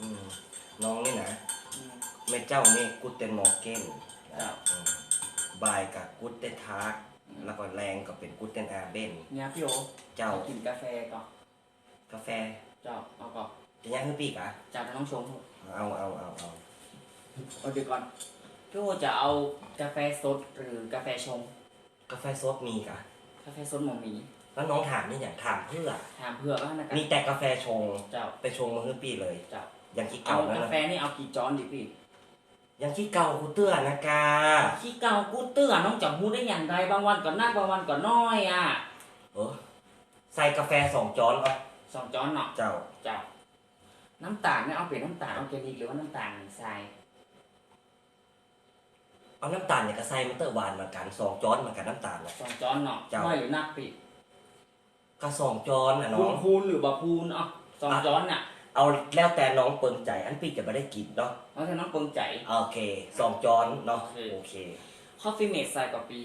อืมน้องนี่นะอืมแม่เจ้านี่กูเต็นมอร์เกนเจ้าอืมบายกับกูเตนทาร์กแล้วก็แรงก็เป็นกูเตนอาเบน เนี่ยพี่โอเจ้ากินกาแฟก่อนกาแฟเจ้าเอาก่อนจะย่างให้ปีกอะเจ้าจะต้องชงเอาเอาเอาเอาเอาเดี๋ยวก่อนพี่โอจะเอากาแฟสดหรือกาแฟชง กาแฟซดมีกะกาแฟสดหมอหมีแล้วน้องถามนี่อย่างถามเพื่อ ถามเพื่อว่านะกันมีแต่กาแฟชงเจ้าไปชงมาให้ปีเลย เจ้าอ ย่างที่เอาเก่าแล้วกานะแฟนี่เอากี่จอนดิพี่อย่างที่เก่ากูเตือนนะกาขี้เก่ากูเตือนน้องจะพูดได้อย่างไรบางวันก็นักบางวันก็น้อยอะเออใส่กาแฟสองจอนก่อนสองจอนเนาะเจ้าเจ้าน้ำตาลเนี่ยเอาเป็นน้ำตาลออร์แกนิกหรือว่าน้ำตาลทรายเอาน้ำตาลเนี่ยก็ใส่มันเตอร์หวานเหมือนกันสองจอนเหมือนกันน้ำตาลนะ สองจอนเนาะเจ้าน้อยหรือนักปีก็สองจอนอะน้พูอนงพูนหรือบะพูนเอะสองจอนน่ะ เอาแล้วแต่น้องเปิงใจอันปีจะไม่ได้กินเนาะเพราะฉะนั้นเปิงใจ โอเคสองจอนเนาะโอเค โอเค คอฟฟี่เมดใส่กว่าปี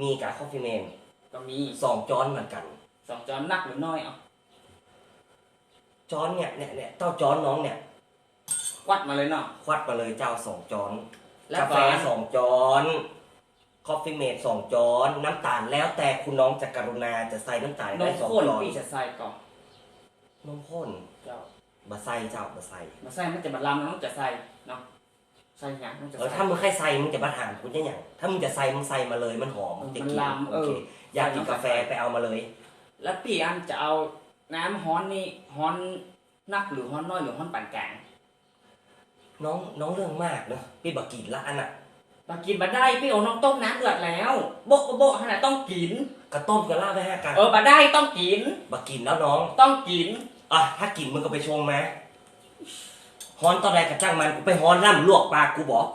มีกับคอฟฟี่เมนก็มีสองจอนเหมือนกัน สองจอนนักหรือน้อยเอะจอนเนี่ยเนี่ยเนี่ยเจ้าจอนน้องเนี่ยควัดมาเลยเนาะ ควัดมาเลยเจ้าสองจอนแล้วกาก็แฟสองจอนคอฟฟี่เมดสองจอนน้ำตาลแล้วแต่คุณน้องจะกรุณาจะใส่น้ำตาลนได้มสองข้นจอนปีจะใส่ก่อนนม ข้นเจ้าบะใส่เจ้าบะใส่มาใส่มันจะบัดลำน้องจะใส่เนาะใส่หยังน้องจะเออใส่ ถ้ามึงใครใส่มึงจะมาถามกูจะอย่างถ้ามึงจะใส่มึงใส่มาเลยมันหอมเออจะมันกินลำโอเคเอออยากกินใส่น้ำกาแฟไปเอามาเลย แล้วปีอันจะเอาน้ำฮ้อนนี่ฮ้อนนักหรือฮ้อนน้อยหรือฮ้อนปานกลางน้องน้องเรื่องมากเนอะพี่บักกินละอันน่ะมากินมาได้พี่โอาน้องต้มน้ำเดือดแล้วโบะโบะโบะขนาดต้องกิน กระต้มกระลาบไปห้ากันเออมาได้ต้องกินบักกินแล้วน้อง ต้องกิน อะถ้ากินมึงก็ไปชงมาฮอนตอนแรกกระจ้างมันกูไปฮอนล่ำลวกปลากกูบอก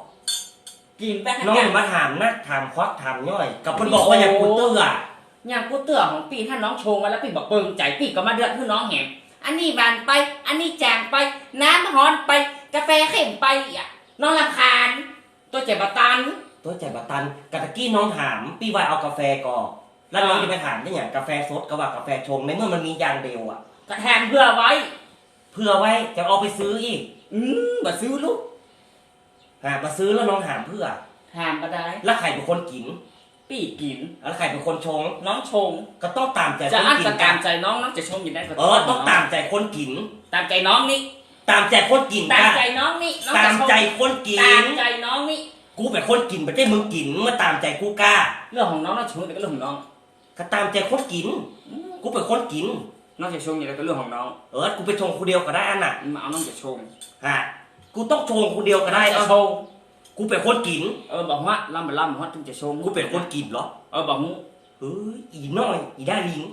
กินไปให้น้องกัอย่ามาถามนะถามควักถามย่อย กับมันบอกว่าอย่ากูเตื้ออย่างกูเตือของปีถ้าน้องชงมาแล้วปีบอกเปิงใจปีก็มาเดือดให้น้องแหมอันนี้หวานไป อันนี้จางไป น้ำฮ้อนไป กาแฟเข็มไปอะน้องรำคาญ ตัวเจ็บบัตัน ตัวใจบัตันกะตะกี้น้องถามพี่ว่าเอากาแฟก่อนแล้วน้องอ่าจะไปถามได้อย่างกาแฟสดกับว่ากาแฟชงในเมื่อมันมีอย่างเดียวอะ กระแทนเพื่อไว้ เพื่อไว้จะเอาไปซื้ออีก อืมบ่ซื้อลูกหามาซื้อแล้วน้องถามเพื่อถามก็ได้ แล้วใครเป็นคนกิน ปีกิน แล้วใครเป็นคนชง น้องชง ก็ต้องตามใจจะคนอั้นกิตะนกากัรนใจน้องน้องจะชงอยู่ได้ก็เออ ต้องตามใจคนกิน ตามใจน้องนี่ ตามใจคนกินตามกันใจน้องนี่น้องตาจะมชงใจคนกิตาน มใจน้องนี่ กูเป็นคนกินไม่ใช่มึงกินมาตามใจกูกล้า เรื่องของน้องน้องชงแต่ก็เรื่องของน้อง ก็ตามใจคนกินอืมกูเป็นคนกิน น้องจะชงอยู่แล้วก็เรื่องของน้องเออกูไปชงคนเดียวก็ได้อันน่ะมาเอาน้องจะชงฮะกูต้องชงคนเดียวก็ได้จะเออชงกูเป็นคนกิน เออบอกว่าลำบ่ลำบอกว่าถึงจะชงกูเป็นคนกินเหรอเออบอกฮู้เฮ้ยอีน้อยอีด้าลิง